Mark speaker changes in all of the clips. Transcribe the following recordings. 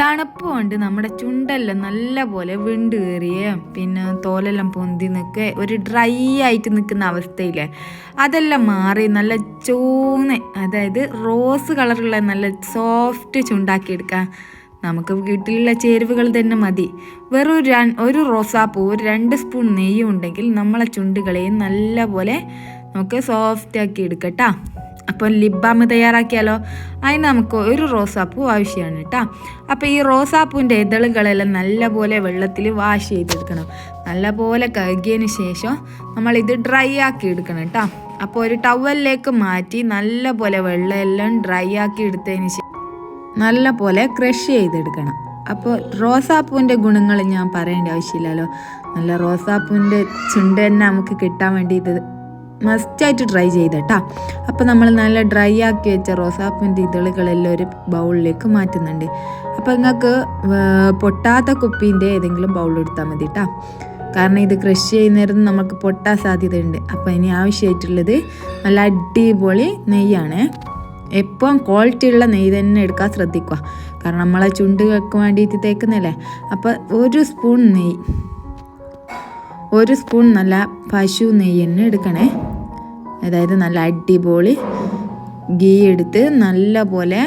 Speaker 1: തണുപ്പ് കൊണ്ട് നമ്മുടെ ചുണ്ടെല്ലാം നല്ല പോലെ വിണ്ട് കയറിയേ. പിന്നെ തോലെല്ലാം പൊന്തി നിൽക്കുക ഒരു ഡ്രൈ ആയിട്ട് നിൽക്കുന്ന അവസ്ഥയില്ലേ. അതെല്ലാം മാറി നല്ല ചൂന്ന്. അതായത് റോസ് കളറുള്ള നല്ല സോഫ്റ്റ് ചുണ്ടാക്കിയെടുക്കാം നമുക്ക് വീട്ടിലുള്ള ചേരുവകൾ തന്നെ മതി. വെറും ഒരു ഒരു റോസാപ്പൂ ഒരു രണ്ട് സ്പൂൺ നെയ്യും ഉണ്ടെങ്കിൽ നമ്മളെ ചുണ്ടുകളെയും നല്ല പോലെ നമുക്ക് സോഫ്റ്റ് ആക്കി എടുക്കട്ടാ. അപ്പോൾ ലിപ് ബാം തയ്യാറാക്കിയാലോ? അതിന് നമുക്ക് ഒരു റോസാപ്പൂ ആവശ്യമാണ് കേട്ടോ. അപ്പോൾ ഈ റോസാപ്പൂവിന്റെ ഇതളുകളെല്ലാം നല്ലപോലെ വെള്ളത്തിൽ വാഷ് ചെയ്തെടുക്കണം. നല്ലപോലെ കഴുകിയതിന് ശേഷം നമ്മളിത് ഡ്രൈ ആക്കി എടുക്കണം കേട്ടോ. അപ്പോൾ ഒരു ടവലിലേക്ക് മാറ്റി നല്ലപോലെ വെള്ളമെല്ലാം ഡ്രൈ ആക്കി എടുത്തതിന് ശേഷം നല്ലപോലെ ക്രഷ് ചെയ്തെടുക്കണം. അപ്പോൾ റോസാപ്പൂവിന്റെ ഗുണങ്ങൾ ഞാൻ പറയേണ്ട ആവശ്യമില്ലല്ലോ. നല്ല റോസാപ്പൂവിന്റെ ചുണ്ട് തന്നെ നമുക്ക് കിട്ടാൻ വേണ്ടി ഇത് മസ്റ്റായിട്ട് ട്രൈ ചെയ്തട്ടാ. അപ്പോൾ നമ്മൾ നല്ല ഡ്രൈ ആക്കി വെച്ച റോസാപ്പിന്റെ ഇതളുകളെല്ലാം ഒരു ബൗളിലേക്ക് മാറ്റുന്നുണ്ട്. അപ്പോൾ നിങ്ങൾക്ക് പൊട്ടാത്ത കുപ്പീന്റെ ഏതെങ്കിലും ബൗൾ എടുത്താൽ മതി കേട്ടോ കാരണം ഇത് കൃഷി ചെയ്യുന്നേരം നമുക്ക് പൊട്ടാൻ സാധ്യതയുണ്ട്. അപ്പോൾ ഇനി ആവശ്യമായിട്ടുള്ളത് നല്ല അടിപൊളി നെയ്യാണ്. എപ്പം ക്വാളിറ്റി ഉള്ള നെയ്യ് തന്നെ എടുക്കാൻ ശ്രദ്ധിക്കുക. കാരണം നമ്മളെ ചുണ്ടുകൾക്ക് വേണ്ടിയിട്ട് തേക്കുന്നില്ലേ? അപ്പോൾ ഒരു സ്പൂൺ നെയ്യ് ഒരു സ്പൂൺ നല്ല പശു നെയ്യ് തന്നെ എടുക്കണേ. അതായത് നല്ല അടിപൊളി ഗീ എടുത്ത് നല്ല പോലെ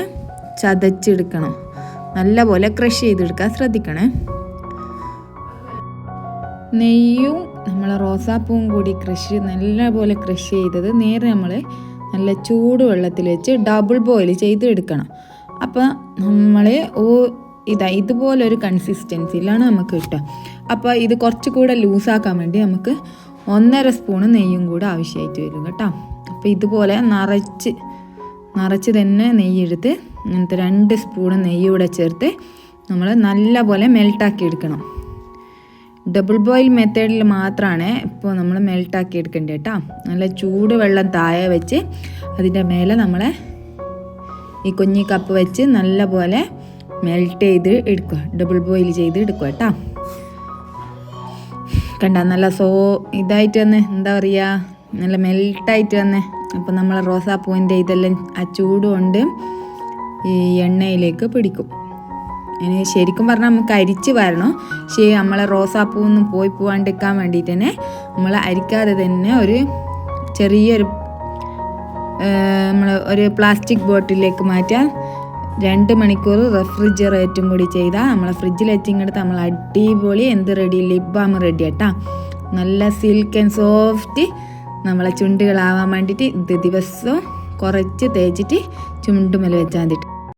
Speaker 1: ചതച്ചെടുക്കണം. നല്ല പോലെ ക്രഷ് ചെയ്തെടുക്കാൻ ശ്രദ്ധിക്കണേ. നെയ്യും നമ്മളെ റോസാപ്പൂവും കൂടി ക്രഷ് നല്ല പോലെ ക്രഷ് ചെയ്തത് നേരെ നമ്മൾ നല്ല ചൂട് വെള്ളത്തിൽ വെച്ച് ഡബിൾ ബോയിൽ ചെയ്ത് എടുക്കണം അപ്പോൾ നമ്മൾ ഓ ഇതാ ഇതുപോലൊരു കൺസിസ്റ്റൻസിയിലാണ് നമുക്ക് കിട്ടുക. അപ്പോൾ ഇത് കുറച്ചുകൂടെ ലൂസാക്കാൻ വേണ്ടി നമുക്ക് ഒന്നര സ്പൂണ് നെയ്യും കൂടെ ആവശ്യമായിട്ട് വരും കേട്ടോ. അപ്പോൾ ഇതുപോലെ നിറച്ച് നിറച്ച് തന്നെ നെയ്യെടുത്ത് ഇങ്ങനത്തെ രണ്ട് സ്പൂണ് നെയ്യ് കൂടെ ചേർത്ത് നമ്മൾ നല്ല പോലെ മെൽട്ടാക്കി എടുക്കണം. ഡബിൾ ബോയിൽ മെത്തേഡിൽ മാത്രമാണ് ഇപ്പോൾ നമ്മൾ മെൽട്ടാക്കി എടുക്കേണ്ടത് കേട്ടോ. നല്ല ചൂട് വെള്ളം താഴെ വെച്ച് അതിന്റെ മേലെ നമ്മളെ ഈ കുഞ്ഞി കപ്പ് വെച്ച് നല്ല പോലെ മെൽറ്റ് ചെയ്ത് എടുക്കുക. ഡബിൾ ബോയിൽ ചെയ്ത് എടുക്കുക കേട്ടോ. കണ്ട നല്ല സോ ഇതായിട്ട് തന്നെ എന്താ പറയുക നല്ല മെൽട്ടായിട്ട് തന്നെ അപ്പോൾ നമ്മൾ റോസാപ്പൂവിന്റെ ഇതെല്ലാം ആ ചൂട് കൊണ്ട് ഈ എണ്ണയിലേക്ക് പിടിക്കും. ഇനി ശരിക്കും പറഞ്ഞാൽ നമുക്ക് അരിച്ച് വരണം. പക്ഷേ നമ്മളെ റോസാപ്പൂവൊന്നും പോയി പോവാണ്ടിരിക്കാൻ വേണ്ടിയിട്ട് തന്നെ നമ്മൾ അരിക്കാതെ തന്നെ ഒരു ചെറിയൊരു നമ്മൾ ഒരു പ്ലാസ്റ്റിക് ബോട്ടിലേക്ക് മാറ്റാൻ രണ്ട് മണിക്കൂർ റെഫ്രിജറേറ്റും കൂടി ചെയ്താൽ നമ്മളെ ഫ്രിഡ്ജിൽ വെച്ചിങ്ങെടുത്ത് നമ്മൾ അടിപൊളി എന്ത് റെഡി ലിപ് ബാം റെഡി ആട്ടാ. നല്ല സിൽക്ക് ആൻഡ് സോഫ്റ്റ് നമ്മളെ ചുണ്ടുകളാവാൻ വേണ്ടിയിട്ട് ഇത് ദിവസവും കുറച്ച് തേച്ചിട്ട് ചുണ്ടുമല വെച്ചാൽ മതിട്ട്